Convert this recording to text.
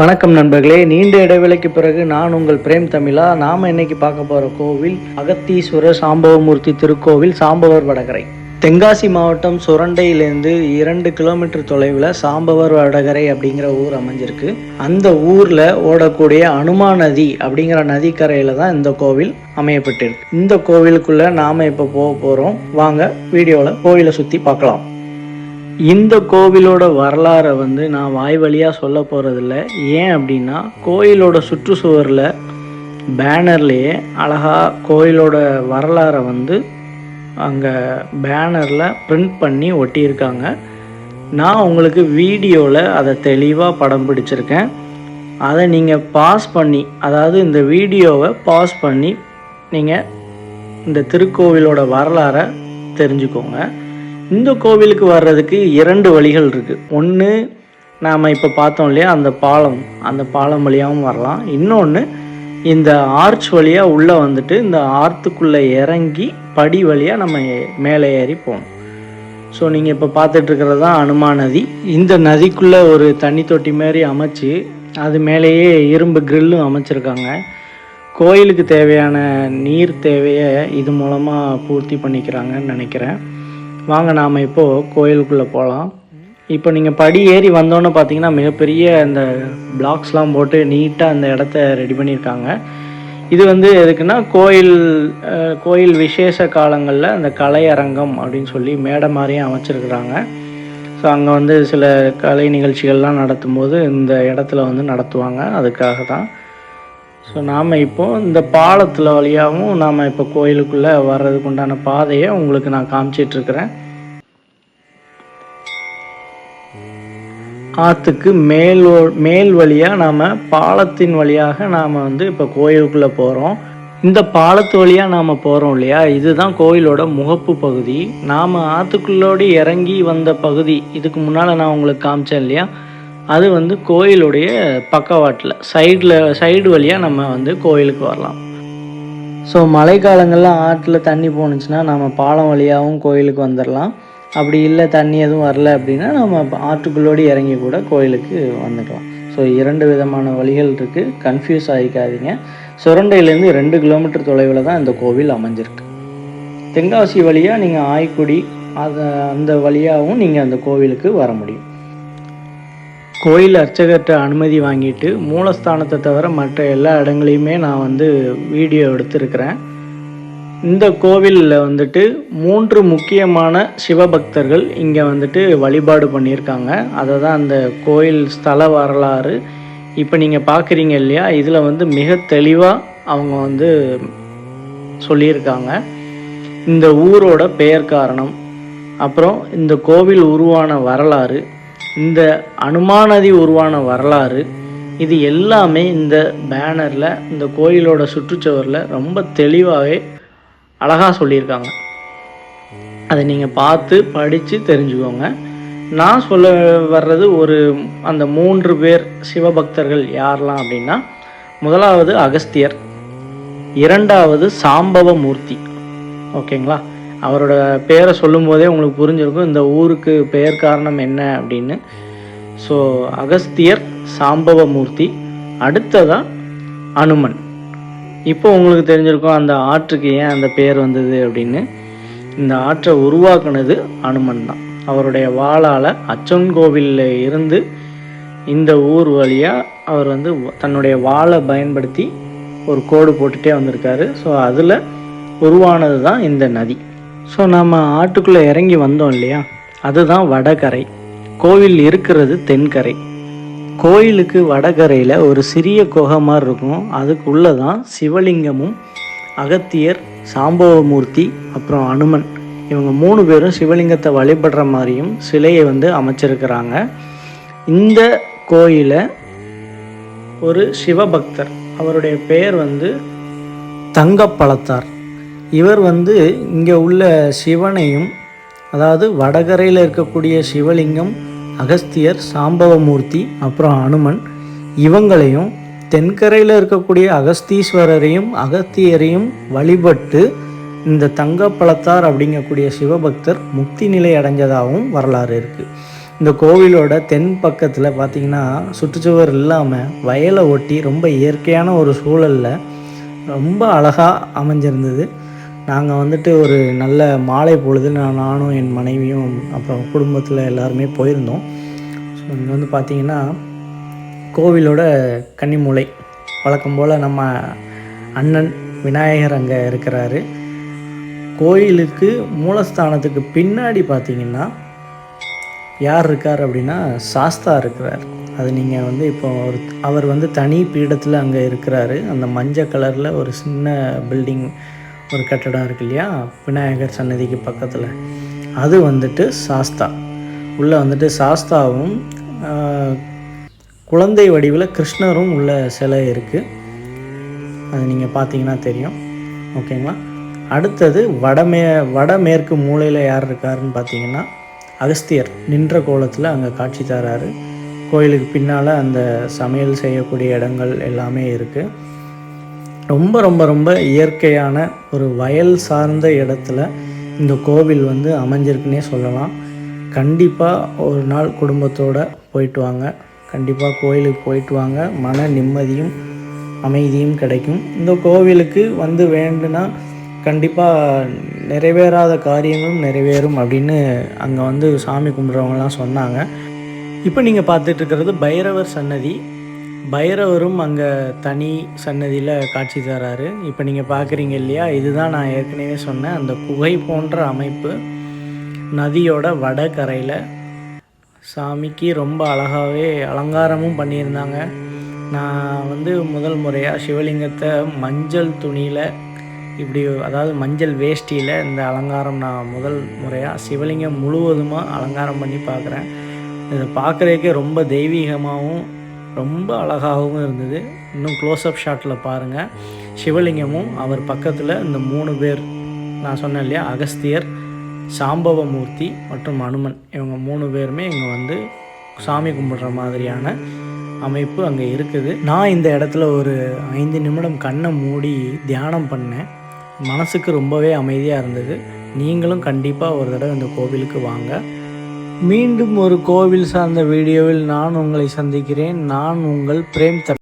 வணக்கம் நண்பர்களே. நீண்ட இடைவேளைக்கு பிறகு நான் உங்கள் பிரேம் தமிழா. நாம் இன்னைக்கு பார்க்க போகிற கோவில் அகத்தீஸ்வரர் சாம்பவமூர்த்தி திருக்கோவில் சாம்பவர் வடகரை. தென்காசி மாவட்டம் சுரண்டையிலேருந்து இரண்டு கிலோமீட்டர் தொலைவில் சாம்பவர் வடகரை அப்படிங்கிற ஊர் அமைஞ்சிருக்கு. அந்த ஊரில் ஓடக்கூடிய அனுமா நதி அப்படிங்கிற நதிக்கரையில் தான் இந்த கோவில் அமையப்பட்டிருக்கு. இந்த கோவிலுக்குள்ளே நாம் இப்போ போக போகிறோம் வாங்க வீடியோவில் கோவிலை சுற்றி பார்க்கலாம். இந்த கோவிலோட வரலாறை வந்து நான் வாய் வழியாக சொல்ல போகிறதில்ல ஏன் அப்படின்னா கோயிலோட சுற்றுச்சுவரில் பேனர்லேயே அழகாக கோயிலோட வரலாறை வந்து அங்கே பேனரில் பிரிண்ட் பண்ணி ஒட்டியிருக்காங்க. நான் உங்களுக்கு வீடியோவில் அதை தெளிவாக படம் பிடிச்சிருக்கேன். அதை நீங்கள் பாஸ் பண்ணி அதாவது இந்த வீடியோவை பாஸ் பண்ணி நீங்கள் இந்த திருக்கோவிலோட வரலாறை தெரிஞ்சுக்கோங்க. இந்த கோவிலுக்கு வர்றதுக்கு இரண்டு வழிகள் இருக்குது ஒன்று நாம் இப்போ பார்த்தோம் இல்லையா அந்த பாலம் அந்த பாலம் வழியாகவும் வரலாம். இன்னொன்று இந்த ஆர்ச் வழியாக உள்ளே வந்துட்டு இந்த ஆர்த்துக்குள்ளே இறங்கி படி வழியாக நம்ம மேலே ஏறி போகணும். ஸோ நீங்கள் இப்போ பார்த்துட்ருக்கிறது தான் அனுமா நதி. இந்த நதிக்குள்ளே ஒரு தண்ணி தொட்டி மாதிரி அமைச்சு அது மேலேயே இரும்பு கிரில்லும் அமைச்சிருக்காங்க. கோயிலுக்கு தேவையான நீர் தேவையை இது மூலமாக பூர்த்தி பண்ணிக்கிறாங்கன்னு நினைக்கிறேன். வாங்க நாம் இப்போது கோயிலுக்குள்ளே போகலாம் இப்போ நீங்கள் படி ஏறி வந்தோன்னே பார்த்தீங்கன்னா மிகப்பெரிய அந்த பிளாக்ஸ்லாம் போட்டு நீட்டாக அந்த இடத்த ரெடி பண்ணியிருக்காங்க. இது வந்து எதுக்குன்னா கோயில் கோயில் விசேஷ காலங்களில் அந்த கலையரங்கம் அப்படின்னு சொல்லி மேடை மாதிரியும் அமைச்சிருக்கிறாங்க. ஸோ அங்கே வந்து சில கலை நிகழ்ச்சிகள்லாம் நடத்தும்போது இந்த இடத்துல வந்து நடத்துவாங்க. அதுக்காக தான். ஸோ நாம் இப்போ இந்த பாலத்தில் வழியாகவும் நாம் இப்போ கோயிலுக்குள்ளே வர்றதுக்கு உண்டான பாதையை உங்களுக்கு நான் காமிச்சிட்ருக்கிறேன். ஆற்றுக்கு மேல் மேல் வழியாக நாம் பாலத்தின் வழியாக நாம் வந்து இப்போ கோயிலுக்குள்ளே போகிறோம் இந்த பாலத்து வழியாக நாம் போகிறோம் இல்லையா? இதுதான் கோயிலோட முகப்பு பகுதி. நாம் ஆற்றுக்குள்ளோடு இறங்கி வந்த பகுதி. இதுக்கு முன்னால் நான் உங்களுக்கு காமிச்சேன் இல்லையா? அது வந்து கோயிலுடைய பக்கவாட்டில். சைடில் சைடு வழியாக நம்ம வந்து கோயிலுக்கு வரலாம். ஸோ மழைக்காலங்களில் ஆற்றில் தண்ணி போணுச்சுன்னா நம்ம பாலம் வழியாகவும் கோயிலுக்கு வந்துடலாம் அப்படி இல்லை தண்ணி எதுவும் வரல அப்படின்னா நம்ம ஆற்றுக்குள்ளோடு இறங்கி கூட கோயிலுக்கு வந்துக்கலாம். ஸோ இரண்டு விதமான வழிகள் இருக்குது கன்ஃபியூஸ் ஆகிக்காதீங்க சுரண்டையிலேருந்து ரெண்டு கிலோமீட்டர் தொலைவில் தான் இந்த கோவில் அமைஞ்சிருக்கு. தென்காசி வழியாக நீங்கள் ஆய்க்குடி அதை அந்த வழியாகவும் நீங்கள் அந்த கோவிலுக்கு வர முடியும். கோயில் அர்ச்சகர்கிட்ட அனுமதி வாங்கிட்டு மூலஸ்தானத்தை தவிர மற்ற எல்லா இடங்களையுமே நான் வந்து வீடியோ எடுத்திருக்கிறேன். இந்த கோவிலில் வந்துட்டு மூன்று முக்கியமான சிவபக்தர்கள் இங்கே வந்துட்டு வழிபாடு பண்ணியிருக்காங்க. அதை தான் அந்த கோயில் ஸ்தல வரலாறு. இப்போ நீங்கள் பார்க்குறீங்க இல்லையா? இதில் வந்து மிக தெளிவாக அவங்க வந்து சொல்லியிருக்காங்க. இந்த ஊரோட பெயர் காரணம். அப்புறம் இந்த கோவில் உருவான வரலாறு. இந்த அனுமானதி உருவான வரலாறு இது எல்லாமே இந்த பேனரில் இந்த கோயிலோட சுற்றுச்சுவரில் ரொம்ப தெளிவாகவே அழகாக சொல்லியிருக்காங்க. அதை நீங்கள் பார்த்து படித்து தெரிஞ்சுக்கோங்க. நான் சொல்ல வர்றது ஒரு அந்த மூன்று பேர் சிவபக்தர்கள் யாரெல்லாம் அப்படின்னா முதலாவது அகஸ்தியர் இரண்டாவது சாம்பவ மூர்த்தி ஓகேங்களா? அவரோட பேரை சொல்லும்போதே உங்களுக்கு புரிஞ்சிருக்கும் இந்த ஊருக்கு பெயர் காரணம் என்ன அப்படின்னு. ஸோ அகஸ்தியர் சாம்பவ மூர்த்தி அனுமன். இப்போ உங்களுக்கு தெரிஞ்சிருக்கும் அந்த ஆற்றுக்கு ஏன் அந்த பெயர் வந்தது அப்படின்னு. இந்த ஆற்றை உருவாக்குனது அனுமன் தான். அவருடைய வாளால் அச்சன் கோவிலில் இருந்து இந்த ஊர் வழியாக அவர் வந்து தன்னுடைய வாளை பயன்படுத்தி ஒரு கோடு போட்டுகிட்டே வந்திருக்காரு. ஸோ அதில் உருவானது தான் இந்த நதி. ஸோ நம்ம ஆட்டுக்குள்ளே இறங்கி வந்தோம் இல்லையா? அதுதான் வடகரை. கோவில் இருக்கிறது தென்கரை. கோயிலுக்கு வடகரையில் ஒரு சிறிய குகை மாதிரி இருக்கும். அதுக்குள்ளே தான் சிவலிங்கமும் அகத்தியர் சாம்பவமூர்த்தி அப்புறம் அனுமன். இவங்க மூணு பேரும் சிவலிங்கத்தை வழிபடுற மாதிரியும் சிலையை வந்து அமைச்சிருக்கிறாங்க. இந்த கோயிலை ஒரு சிவபக்தர். அவருடைய பெயர் வந்து தங்கப்பழத்தார். இவர் வந்து இங்கே உள்ள சிவனையும் அதாவது வடகரையில் இருக்கக்கூடிய சிவலிங்கம் அகஸ்தியர் சாம்பவமூர்த்தி அப்புறம் அனுமன் இவங்களையும் தென்கரையில் இருக்கக்கூடிய அகஸ்தீஸ்வரரையும் அகத்தியரையும் வழிபட்டு இந்த தங்கப்பழத்தார் அப்படிங்கக்கூடிய சிவபக்தர் முக்தி நிலை அடைஞ்சதாகவும் வரலாறு இருக்குது இந்த கோவிலோட தென் பக்கத்தில் பார்த்திங்கன்னா சுற்றுச்சுவர் இல்லாமல் வயலை ஒட்டி ரொம்ப இயற்கையான ஒரு சூழலில் ரொம்ப அழகாக அமைஞ்சிருந்தது. நாங்கள் வந்துட்டு ஒரு நல்ல மாலை பொழுது நான் நானும் என் மனைவியும் அப்புறம் குடும்பத்தில் எல்லாருமே போயிருந்தோம். ஸோ இங்கே வந்து பார்த்திங்கன்னா கோவிலோட கன்னிமூலை. வழக்கம் போல் நம்ம அண்ணன் விநாயகர் அங்கே இருக்கிறாரு. கோயிலுக்கு மூலஸ்தானத்துக்கு பின்னாடி பார்த்தீங்கன்னா யார் இருக்கார் அப்படின்னா சாஸ்தா இருக்கிறார். அது நீங்கள் வந்து இப்போ ஒரு அவர் வந்து தனி பீடத்தில் அங்கே இருக்கிறாரு. அந்த மஞ்சள் கலரில் ஒரு சின்ன பில்டிங் ஒரு கட்டடம் இருக்கு இல்லையா? விநாயகர் சன்னதிக்கு பக்கத்தில். அது வந்துட்டு சாஸ்தா. உள்ளே வந்துட்டு சாஸ்தாவும் குழந்தை வடிவில் கிருஷ்ணரும் உள்ள சிலை இருக்குது அது நீங்கள் பார்த்தீங்கன்னா தெரியும். ஓகேங்களா? அடுத்தது வடமே வடமேற்கு மூலையில் யார் இருக்காருன்னு பார்த்தீங்கன்னா அகஸ்தியர் நின்ற கோலத்தில் அங்கே காட்சி தராரு. கோயிலுக்கு பின்னால் அந்த சமையல் செய்யக்கூடிய இடங்கள் எல்லாமே இருக்குது ரொம்ப ரொம்ப ரொம்ப இயற்கையான ஒரு வயல் சார்ந்த இடத்துல இந்த கோவில் வந்து அமைஞ்சிருக்குன்னே சொல்லலாம். கண்டிப்பாக ஒரு நாள் குடும்பத்தோடு போயிட்டு வாங்க. கண்டிப்பாக கோயிலுக்கு போயிட்டு வாங்க. மன நிம்மதியும் அமைதியும் கிடைக்கும். இந்த கோவிலுக்கு வந்து வேண்டுனா கண்டிப்பாக நிறைவேறாத காரியங்களும் நிறைவேறும் அப்படின்னு அங்கே வந்து சாமி கும்பிட்றவங்கலாம் சொன்னாங்க. இப்போ நீங்கள் பார்த்துட்டு இருக்கிறது பைரவர் சன்னதி. பைரவரும் அங்கே தனி சன்னதியில் காட்சி தராரு. இப்போ நீங்கள் பார்க்குறீங்க இல்லையா? இதுதான் நான் ஏற்கனவே சொன்னேன் அந்த குகை போன்ற அமைப்பு நதியோட வடகரையில். சாமிக்கு ரொம்ப அழகாகவே அலங்காரமும் பண்ணியிருந்தாங்க. நான் வந்து முதல் முறையாக சிவலிங்கத்தை மஞ்சள் துணியில் இப்படி அதாவது மஞ்சள் வேஷ்டியில் இந்த அலங்காரம் நான் முதல் முறையாக சிவலிங்கம் முழுவதுமாக அலங்காரம் பண்ணி பார்க்குறேன் இதை பார்க்குறதுக்கே ரொம்ப தெய்வீகமாகவும் ரொம்ப அழகாகவும் இருந்தது. இன்னும் க்ளோஸ்அப் ஷாட்டில் பாருங்கள் சிவலிங்கமும் அவர் பக்கத்தில் இந்த மூணு பேர் நான் சொன்னேன் இல்லையா அகஸ்தியர் சாம்பவமூர்த்தி மற்றும் அனுமன். இவங்க மூணு பேருமே இங்கே வந்து சாமி கும்பிடுற மாதிரியான அமைப்பு அங்கே இருக்குது. நான் இந்த இடத்துல ஒரு ஐந்து நிமிடம் கண்ணை மூடி தியானம் பண்ணேன். மனசுக்கு ரொம்பவே அமைதியாக இருந்தது. நீங்களும் கண்டிப்பாக ஒரு தடவை இந்த கோவிலுக்கு வாங்க. மீண்டும் ஒரு கோவில் சார்ந்த வீடியோவில் நான் உங்களை சந்திக்கிறேன். நான் உங்கள் பிரேம் தட்